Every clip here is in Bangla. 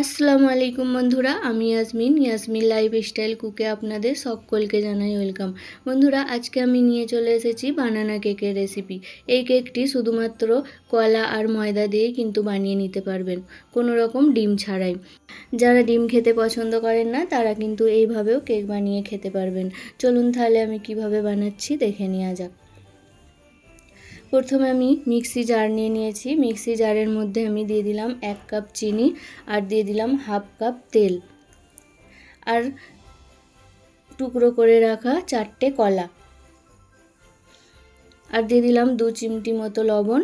আসসালামু আলাইকুম বন্ধুরা, আমি ইয়াসমিন ইয়াসমিন লাইফ স্টাইল কুকে আপনাদের সকলকে জানাই ওয়েলকাম। বন্ধুরা, আজকে আমি নিয়ে চলে এসেছি বানানা কেকের রেসিপি। এই কেকটি শুধুমাত্র কলা আর ময়দা দিয়েই কিন্তু বানিয়ে নিতে পারবেন, কোনো রকম ডিম ছাড়াই। যারা ডিম খেতে পছন্দ করেন না, তারা কিন্তু এইভাবেও কেক বানিয়ে খেতে পারবেন। চলুন তাহলে আমি কীভাবে বানাচ্ছি দেখে নেওয়া যাক। প্রথমে আমি মিক্সি জার নিয়ে নিয়েছি। মিক্সি জারের মধ্যে আমি দিয়ে দিলাম এক কাপ চিনি আর দিয়ে দিলাম হাফ কাপ তেল। আর টুকরো করে রাখা চারটে কলা। আর দিয়ে দিলাম দু চিমটি মতো লবণ।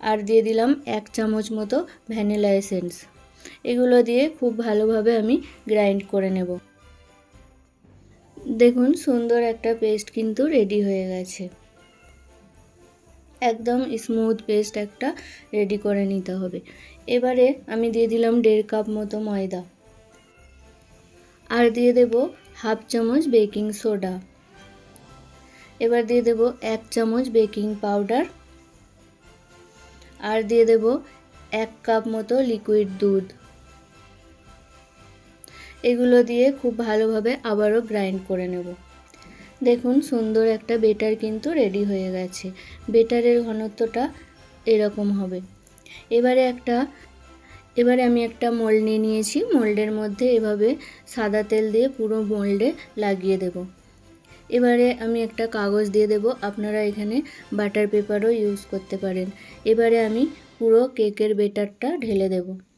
আর দিয়ে দিলাম এক চামচ মতো ভ্যানিলা এসেন্স। এগুলো দিয়ে খুব ভালোভাবে আমি গ্রাইন্ড করে নেব। দেখুন সুন্দর একটা পেস্ট কিন্তু রেডি হয়ে গেছে। একদম স্মুথ পেস্ট একটা রেডি করে নিতে হবে। এবারে আমি দিয়ে দিলাম দেড় কাপ মতো ময়দা। আর দিয়ে দেব হাফ চামচ বেকিং সোডা এবার দিয়ে দেব এক চামচ বেকিং পাউডার আর দিয়ে দেব এক কাপ মতো লিকুইড দুধ। এগুলো দিয়ে খুব ভালোভাবে আবারও গ্রাইন্ড করে নেব। দেখুন, সুন্দর একটা বেটার কিন্তু রেডি হয়ে গেছে। বেটারের ঘনত্বটা এরকম হবে। এবারে একটা, এবারে আমি একটা মোল্ড নিয়ে নিয়েছি। মোল্ডের মধ্যে এভাবে সাদা তেল দিয়ে পুরো মোল্ডে লাগিয়ে দেব। এবারে আমি একটা কাগজ দিয়ে দেব। আপনারা এখানে বাটার পেপারও ইউজ করতে পারেন। এবারে আমি পুরো কেকের বেটারটা ঢেলে দেবো।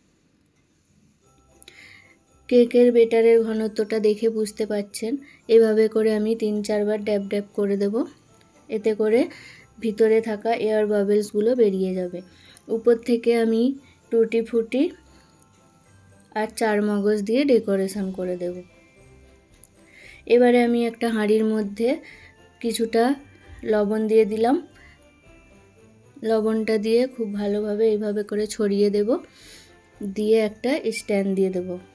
কেকের বেটারের ঘনত্বটা দেখে বুঝতে পাচ্ছেন এভাবে করে আমি তিন, চারবার ড্যাব ড্যাব করে দেব। এতে করে ভিতরে থাকা এয়ার বাবেলসগুলো বেরিয়ে যাবে। উপর থেকে আমি টুটি ফুটি আর চার মগজ দিয়ে ডেকোরেশন করে দেব। এবারে আমি একটা হাঁড়ির মধ্যে কিছুটা লবণ দিয়ে দিলাম। লবণটা দিয়ে খুব ভালোভাবে এইভাবে করে ছড়িয়ে দেব। দিয়ে একটা স্ট্যান্ড দিয়ে দেবো।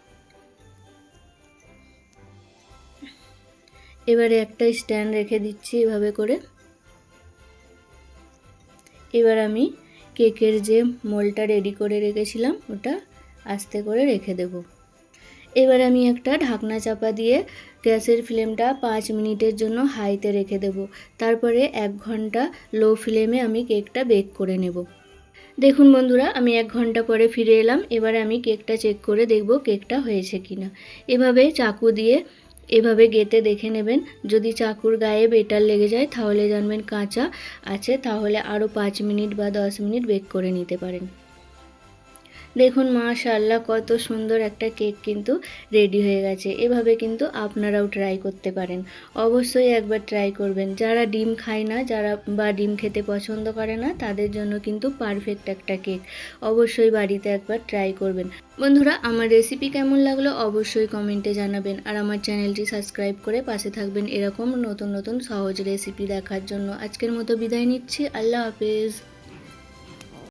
এবারে একটা স্ট্যান্ড রেখে দিচ্ছি এভাবে করে। এবার আমি কেকের যে মোলটা রেডি করে রেখেছিলাম, ওটা আস্তে করে রেখে দেব। এবার আমি একটা ঢাকনা চাপা দিয়ে গ্যাসের ফ্লেমটা পাঁচ মিনিটের জন্য হাইতে রেখে দেব। তারপরে এক ঘণ্টা লো ফ্লেমে আমি কেকটা বেক করে নেব। দেখুন বন্ধুরা, আমি এক ঘণ্টা পরে ফিরে এলাম। এবারে আমি কেকটা চেক করে দেখব কেকটা হয়েছে কিনা। এভাবে চাকু দিয়ে এভাবে গেতে দেখে নেবেন। যদি চাকুর গায়ে বেটার লেগে যায়, তাহলে জানবেন কাঁচা আছে, তাহলে আরও পাঁচ মিনিট বা দশ মিনিট বেক করে নিতে পারেন। দেখুন মাশাল্লাহ কত সুন্দর একটা কেক কিন্তু রেডি হয়ে গেছে। এভাবে কিন্তু আপনারাও ট্রাই করতে পারেন। অবশ্যই একবার ট্রাই করবেন। যারা ডিম খায় না, যারা বা ডিম খেতে পছন্দ করে না, তাদের জন্য কিন্তু পারফেক্ট একটা কেক। অবশ্যই বাড়িতে একবার ট্রাই করবেন। বন্ধুরা, আমার রেসিপি কেমন লাগল অবশ্যই কমেন্টে জানাবেন। আর আমার চ্যানেলটি সাবস্ক্রাইব করে পাশে থাকবেন এরকম নতুন নতুন সহজ রেসিপি দেখার জন্য। আজকের মতো বিদায় নিচ্ছি। আল্লাহ হাফেজ।